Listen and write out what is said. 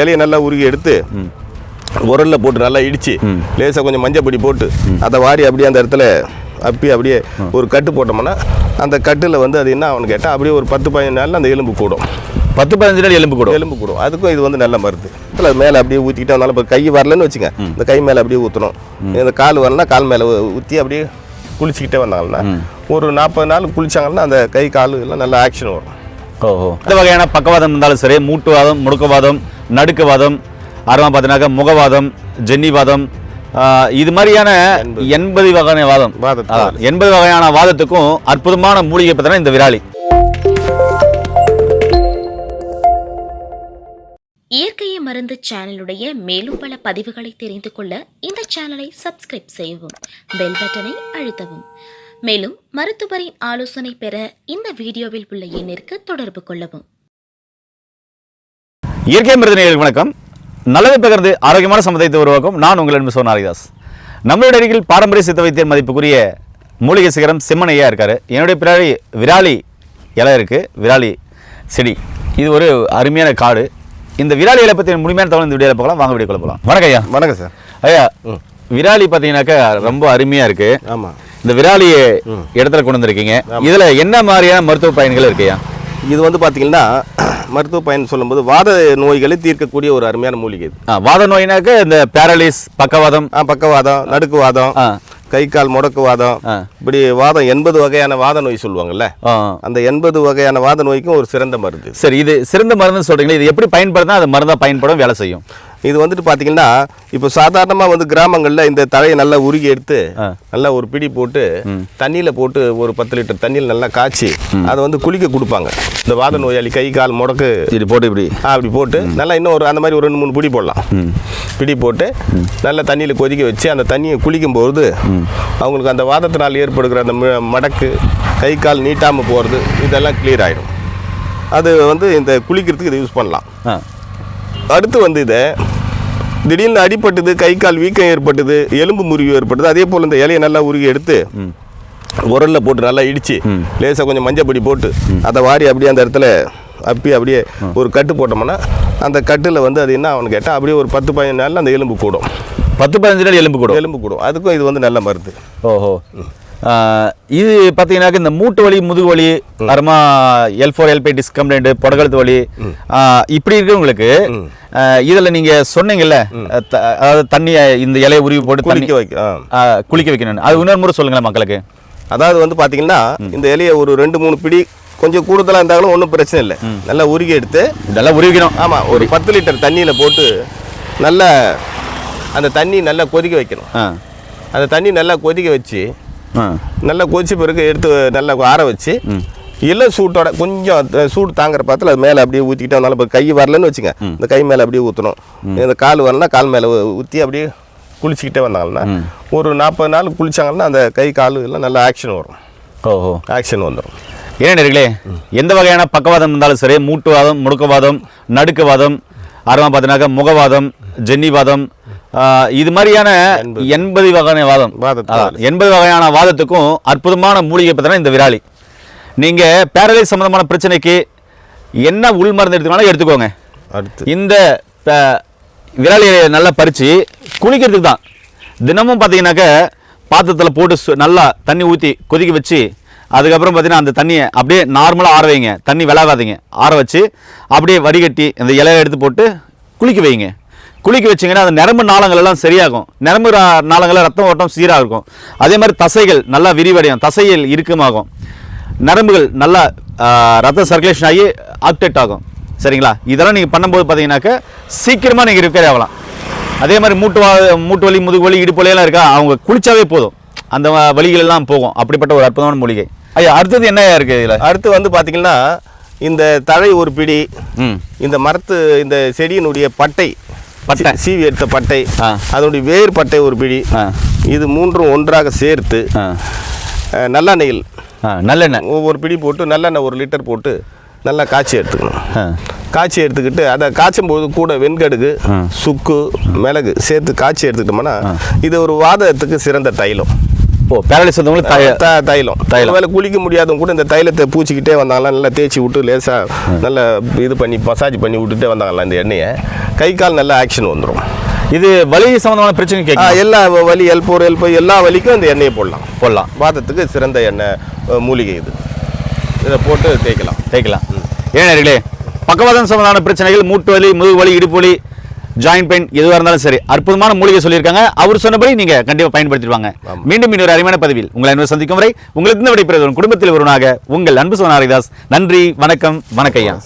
இலையை நல்லா உருகி எடுத்து உரல்ல போட்டு நல்லா இடிச்சு லேசாக கொஞ்சம் மஞ்சள் பொடி போட்டு அதை வாரி அப்படியே அந்த இடத்துல அப்பி அப்படியே ஒரு கட்டு போட்டோம்னா அந்த கட்டில் வந்து அது என்ன ஆகும்னு கேட்டால் அப்படியே ஒரு பத்து பதினஞ்சு நாளில் அந்த எலும்பு கூடும். பத்து பதினஞ்சு நாள் எலும்பு கூட எலும்பு கூடும். அதுக்கும் இது வந்து நல்ல மருந்து. இதில் அது மேலே அப்படியே ஊற்றிக்கிட்டே வந்தாலும் இப்போ கை வரலன்னு வச்சுங்க. இந்த கை மேலே அப்படியே ஊற்றணும் இந்த கால் வரலன்னா கால் மேலே ஊற்றி அப்படியே குளிச்சுக்கிட்டே வந்தாங்கன்னா ஒரு நாற்பது நாள் குளிச்சாங்கன்னா அந்த கை கால் எல்லாம் நல்ல ஆக்ஷன் வரும். ஓஹோ. இந்த வகையான பக்கவாதம் இருந்தாலும் சரி மூட்டுவாதம் முடுக்குவாதம் நடுக்குவாதம் அப்புறமா பார்த்தீங்கன்னாக்கா முகவாதம் ஜென்னிவாதம் இது மாதிரியான எண்பது. வகையான வாதம். எண்பது வகையான வாதத்துக்கும் அற்புதமான மூலிகை பார்த்தீங்கன்னா இந்த விராலி. இயற்கையை மருந்து சேனலுடைய மேலும் பல பதிவுகளை தெரிந்து கொள்ள இந்த சேனலை சப்ஸ்கிரைப் செய்யவும் பெல் பட்டனை அழுத்தவும். மேலும் மருத்துவரின் ஆலோசனை பெற இந்த வீடியோவில் உள்ள எண்ணிற்கு தொடர்பு கொள்ளவும். இயற்கை மருத்துவ நேயர்களுக்கு வணக்கம். நல்லதை பகிர்ந்து ஆரோக்கியமான சமுதாயத்தை உருவாக்கும் நான் உங்கள் அன்பு சோன் ஹரிதாஸ். நம்மளுடைய அருகில் பாரம்பரிய சித்த வைத்தியர் மதிப்புக்குரிய மூலிகை சிகரம் செம்மனையா இருக்காரு. என்னுடைய பின்னாடி விராலி இலை இருக்கு. விராலி செடி. இது ஒரு அருமையான காடு. இந்த விராலி இலை பற்றி முழுமையான தகவல் இந்த வீடியோவில் பார்க்கலாம். வாங்க வீடியோக்குள்ள போகலாம் வணக்கம் ஐயா. வணக்கம் சார். ஐயா விராலி பார்த்தீங்கன்னாக்கா ரொம்ப அருமையா இருக்கு. ஆமாம் இந்த விராலியை இடத்துல கொண்டு வந்திருக்கீங்க. இதுல என்ன மாதிரியான மருத்துவ பயன்கள் இருக்குயா இது வந்து பார்த்தீங்கன்னா மருத்துவ பயன் சொல்லும்போது வாத நோய்களை தீர்க்கக்கூடிய ஒரு அருமையான மூலிகை இது. வாத நோயினாக்க இந்த பேரலிஸ் பக்கவாதம். பக்கவாதம் நடுக்குவாதம். கை கால் முடக்குவாதம் ஆ. இப்படி வாதம் எண்பது வகையான வாத நோய் சொல்லுவாங்கல்ல. அந்த எண்பது வகையான வாத நோய்க்கும் ஒரு சிறந்த மருந்து. சரி இது சிறந்த மருந்துன்னு சொல்றீங்களா இது எப்படி பயன்படுத்தினா அது மருந்தா பயன்படும் வேலை செய்யும்? இது வந்துட்டு பார்த்தீங்கன்னா இப்போ சாதாரணமாக வந்து கிராமங்களில் இந்த தழையை நல்லா உருகி எடுத்து. நல்லா ஒரு பிடி போட்டு தண்ணியில் போட்டு ஒரு பத்து லிட்டர் தண்ணியில் நல்லா காய்ச்சி அதை வந்து குளிக்க கொடுப்பாங்க. இந்த வாத நோயாளி கை கால் முடக்கு. சரி போட்டு இப்படி. அப்படி போட்டு நல்லா இன்னும் ஒரு அந்த மாதிரி ஒரு ரெண்டு மூணு பிடி போடலாம். பிடி போட்டு நல்லா தண்ணியில் கொதிக்க வச்சு அந்த தண்ணியை குளிக்கும்போது அவங்களுக்கு அந்த வாதத்தினால் ஏற்படுகிற அந்த மடக்கு கை கால் நீட்டாமல் போகிறது இதெல்லாம் கிளியர் ஆகிடும் அது வந்து இந்த குளிக்கிறதுக்கு இதை யூஸ் பண்ணலாம். அடுத்து வந்து இதை திடீர்னு அடிபட்டது கை கால் வீக்கம் ஏற்பட்டது எலும்பு முறிவு ஏற்பட்டது அதே போல் இந்த இலையை நல்லா உருகி எடுத்து உரல்ல போட்டு நல்லா இடிச்சு லேசாக கொஞ்சம் மஞ்சள் பொடி போட்டு அதை வாரி அப்படியே அந்த இடத்துல அப்பி அப்படியே ஒரு கட்டு போட்டோம்னா அந்த கட்டில் வந்து அது என்ன ஆகும்னு கேட்டால் அப்படியே ஒரு பத்து பதினஞ்சு நாளில் அந்த எலும்பு கூடும். பத்து பதினஞ்சு நாள் எலும்பு கூட எலும்பு கூடும். அதுக்கும் இது வந்து நல்ல மருந்து. ஓஹோ. இது பார்த்தீங்கன்னாக்க இந்த மூட்டு வலி முதுகு வலி அப்புறமா L four L five disc complaint புடகழுத்து வலி இப்படி இருக்கிறவங்களுக்கு இதுல நீங்க சொன்னீங்கல்ல அதாவது தண்ணியை இந்த இலையை உருவி போட்டு குளிக்க வைக்க குளிக்க வைக்கணும் அது இன்னொரு முறை சொல்லுங்களேன் மக்களுக்கு. அதாவது வந்து பார்த்தீங்கன்னா இந்த இலையை ஒரு ரெண்டு மூணு பிடி கொஞ்சம் கூடுதலாக இருந்தாலும் ஒன்றும் பிரச்சனை இல்லை. நல்லா உருகி எடுத்து இதெல்லாம் உருவிக்கணும். ஆமாம் ஒரு பத்து லிட்டர் தண்ணியில் போட்டு நல்லா அந்த தண்ணி நல்லா கொதிக்க வைக்கணும். அந்த தண்ணி நல்லா கொதிக்க வச்சு நல்லா கொதிச்ச பிறகு எடுத்து நல்லா ஆற வச்சு இள சூட்டோட கொஞ்சம் சூடு தாங்குற பாத்தில் அது மேலே அப்படியே ஊற்றிக்கிட்டே வந்தாலும் இப்போ கை வரலன்னு வச்சுங்க. இந்த கை மேலே அப்படியே ஊற்றணும் இந்த கால் வரலன்னா கால் மேலே ஊற்றி அப்படியே குளிச்சுக்கிட்டே வந்தாங்கன்னா ஒரு நாற்பது நாள் குளிச்சாங்கன்னா அந்த கை கால் எல்லாம் நல்லா ஆக்ஷன் வரும். ஓஹோ. ஆக்ஷன் வந்துடும் ஏன் நேர்களே எந்த வகையான பக்கவாதம் இருந்தாலும் சரி மூட்டுவாதம் முடுக்குவாதம் நடுக்குவாதம் அப்புறமா பார்த்தீங்கன்னாக்கா முகவாதம் ஜென்னிவாதம் இது மாதிரியான எண்பது வகையான வாதம். எண்பது வகையான வாதத்துக்கும் அற்புதமான மூலிகை பார்த்தீங்கன்னா இந்த விராலி. நீங்க பேரலைஸ் சம்பந்தமான பிரச்சனைக்கு என்ன உள் மருந்து எடுத்துக்கணும் எடுத்துக்கோங்க. அடுத்து. இந்த விரலியை நல்லா பறித்து குளிக்கிறதுக்கு தான். தினமும் பார்த்தீங்கன்னாக்க பாத்திரத்தில் போட்டு சு- நல்லா தண்ணி ஊற்றி கொதிக்க வச்சு அதுக்கப்புறம் பார்த்தீங்கன்னா அந்த தண்ணியை அப்படியே நார்மலாக ஆற வைங்க. தண்ணி விளாகாதீங்க ஆற வச்சு அப்படியே வடிகட்டி அந்த இலையை எடுத்து போட்டு குளிக்க வைங்க. குளிக்க வச்சிங்கன்னா அந்த நரம்பு நாளங்கள் எல்லாம் சரியாகும். நரம்பு நாளங்கள்ல ரத்தம் ஓட்டம் சீராக இருக்கும். அதே மாதிரி தசைகள் நல்லா விரிவடையும். தசைகள் இறுக்கமாகும். நரம்புகள் நல்லா ரத்த சர்க்குலேஷன் ஆகி ஆக்டேட் ஆகும். சரிங்களா? இதெல்லாம் நீங்கள் பண்ணும்போது பார்த்தீங்கன்னாக்க சீக்கிரமாக நீங்கள் ரிப்பேர் ஆகலாம். அதே மாதிரி மூட்டு வா மூட்டு வலி முதுகு வலி இடுப்பு வலியெல்லாம் இருக்கா? அவங்க குளிச்சாவே போதும். அந்த வ- வலிகள் எல்லாம் போகும். அப்படிப்பட்ட ஒரு அற்புதமான மூலிகை. ஐயா அடுத்தது என்ன இருக்குது இதில்? அடுத்து வந்து பார்த்தீங்கன்னா இந்த தழை ஒரு பிடி இந்த மரத்து இந்த செடியினுடைய பட்டை பட்டை. சீவி எடுத்த பட்டை ஆ. அதனுடைய வேர் பட்டை ஒரு பிடி. ஆ. இது மூன்றும் ஒன்றாக சேர்த்து நல்லெண்ணெயில். நல்லெண்ணெய். ஒவ்வொரு பிடி போட்டு நல்லெண்ணெய் ஒரு லிட்டர் போட்டு நல்லா காய்ச்சி எடுத்துக்கணும். காய்ச்சி எடுத்துக்கிட்டு அதை காய்ச்சும் போது கூட வெண்கடுகு சுக்கு மிளகு சேர்த்து காய்ச்சி எடுத்துக்கிட்டோம்னா இது ஒரு வாதத்துக்கு சிறந்த தைலம். ஓ பேரலைஸ் வந்தவங்களுக்கு தைலம். தைலம். ஒருவேளை குளிக்க முடியாதவங்க கூட இந்த தைலத்தை பூச்சிக்கிட்டே வந்தாங்களா நல்லா தேய்ச்சி விட்டு லேசாக நல்லா இது பண்ணி மசாஜ் பண்ணி விட்டுட்டே வந்தாங்களா இந்த எண்ணெயை? கை கால் நல்ல ஆக்ஷன் வந்துடும் இது வலி சம்பந்தமான பிரச்சனை கேட்கும் எல்லா வலி எல்போர் எல்போ எல்லா வலிக்கும் இந்த எண்ணெயை போடலாம். போடலாம். வாதத்துக்கு சிறந்த எண்ணெய் மூலிகை இது. இதை போட்டு தேய்க்கலாம். தேய்க்கலாம். ஏன் நேர்களே பக்கவாதம் சம்பந்தமான பிரச்சனைகள் மூட்டு வலி முதுகு வலி இடுப்பு வலி ஜாயிண்ட் பெயின் எதுவாக இருந்தாலும் சரி. அற்புதமான மூலிகை சொல்லியிருக்காங்க. அவர் சொன்னபடி நீங்க கண்டிப்பா பயன்படுத்திடுவாங்க. மீண்டும் இன்னொரு அருமையான பதிவில் உங்களை அன்பு சந்திக்கும் வரை உங்களுக்கு இந்த விடைபெறுவது குடும்பத்தில் ஒருவனாக உங்கள் அன்பு சோனாரிதாஸ் நன்றி வணக்கம் வணக்கம் ஐயா.